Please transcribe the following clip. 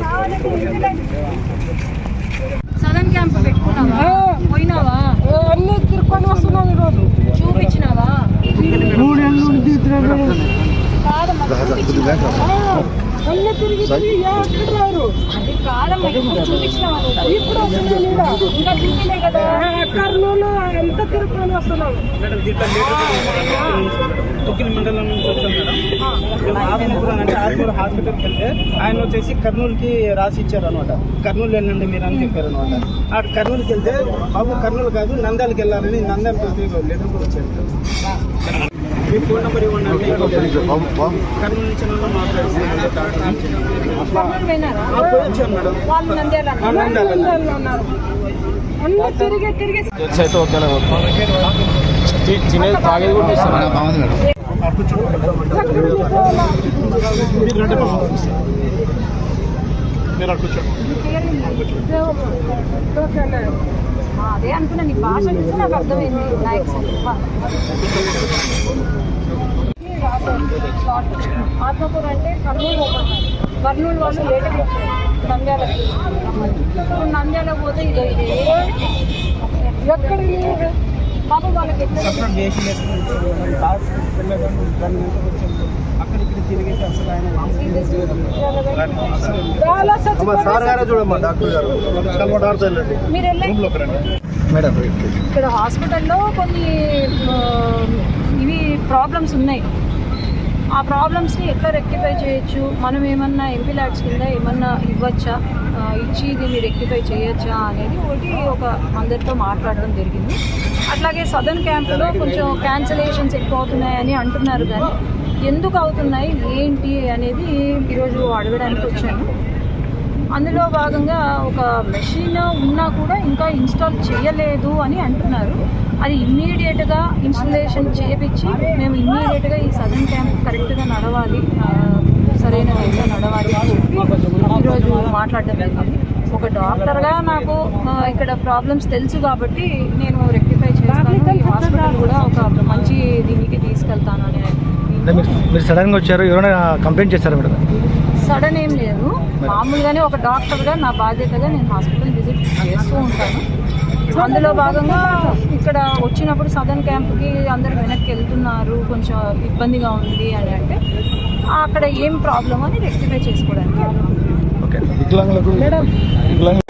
కావాలంటే కానీ భయం సదన్ క్యాంప్ పెట్టుకున్నావా పోయినావా అన్ని తిరుక్కొని వస్తున్నాం ఈరోజు చూపించినావా మూడేళ్ళ నుండి తిరగలేదు. కాదమ్మా చూపించినావా? అన్ని తిరిగి తిరిగి ఎక్కడ రారు అది కాదమ్మా ఇప్పుడు చూపించినావా నువ్వు? ఇప్పుడు వస్తున్నాం ఈడ. ఇంకా చూపిలే కదా. ఆ, కర్నూలు ఎంత తిరుక్కొని వస్తున్నాం? మండలం నుంచి వచ్చాం మేడం మేము ఆత్మకూరు అంటే ఆత్మకూరు హాస్పిటల్కి వెళ్తే ఆయన వచ్చేసి కర్నూలుకి రాసి ఇచ్చారు అనమాట కర్నూలు వెళ్ళండి మీరు అని చెప్పారు అనమాట ఆ కర్నూలుకి వెళ్తే బాబు కర్నూలు కాదు నంద్యాలకు వెళ్ళాలని లెటర్ కూడా వచ్చారు మీ ఫోన్ నెంబర్ ఇవ్వండి కర్నూలు నుంచి నన్ను మాట్లాడుతున్నాను. అయితే తినేది తాగేది కూడా ఇస్తాను మీరు అక్కడ అదే అనుకున్నా నీ భాష చూసి నాకు అర్థమైంది. నాయక్ ఆత్మకూరు అంటే కర్నూలు పోతున్నారు కర్నూలు వాళ్ళు లేటగా ఇచ్చారు నంద్యాలకి ఇప్పుడు నంద్యాల పోతే ఇదో ఇదే ఎక్కడ. పాపం వాళ్ళకి ఇక్కడ హాస్పిటల్లో కొన్ని ఇవి ప్రాబ్లమ్స్ ఉన్నాయి ఆ ప్రాబ్లమ్స్ని ఎట్లా రెక్టిఫై చేయొచ్చు? మనం ఏమన్నా ఎంపీ ల్యాడ్స్ కింద ఏమన్నా ఇవ్వచ్చా? ఇచ్చి దీన్ని రెక్టిఫై చేయొచ్చా అనేది ఒకటి ఒక అందరితో మాట్లాడడం జరిగింది. అట్లాగే సదర్న్ క్యాంపులో కొంచెం క్యాన్సలేషన్స్ ఎక్కువ అవుతున్నాయని అంటున్నారు కానీ ఎందుకు అవుతున్నాయి? ఏంటి అనేది ఈరోజు అడగడానికి వచ్చాను. అందులో భాగంగా ఒక మెషిన్ ఉన్నా కూడా ఇంకా ఇన్స్టాల్ చేయలేదు అని అంటున్నారు. అది ఇమ్మీడియట్గా ఇన్స్టలేషన్ చేపించి మేము ఇమ్మీడియట్గా ఈ సదన్ క్యాంప్ కరెక్ట్గా నడవాలి సరైన విధంగా నడవాలి అని చెప్పి ఈరోజు మాట్లాడడం జరిగింది. ఒక డాక్టర్గా నాకు ఇక్కడ ప్రాబ్లమ్స్ తెలుసు కాబట్టి నేను రెక్టిఫై చేస్తాను. ఈ హాస్పిటల్ కూడా ఒక మంచి దీనికి తీసుకెళ్తాను అని మీరు మీరు సడన్గా వచ్చారు ఎవరైనా కంప్లైంట్ చేశారా మేడం? సడన్ ఏం లేదు. మామూలుగానే ఒక డాక్టర్గా నా బాధ్యతగా నేను హాస్పిటల్ విజిట్ చేస్తూ ఉంటాను. అందులో భాగంగా ఇక్కడ వచ్చినప్పుడు సదర్న్ క్యాంప్కి అందరు వెనక్కి వెళ్తున్నారు కొంచెం ఇబ్బందిగా ఉంది అని అంటే అక్కడ ఏం ప్రాబ్లం అని రెక్టిఫై చేసుకోవడానికి. ఓకే వికలాంగులకు వికలాంగులకు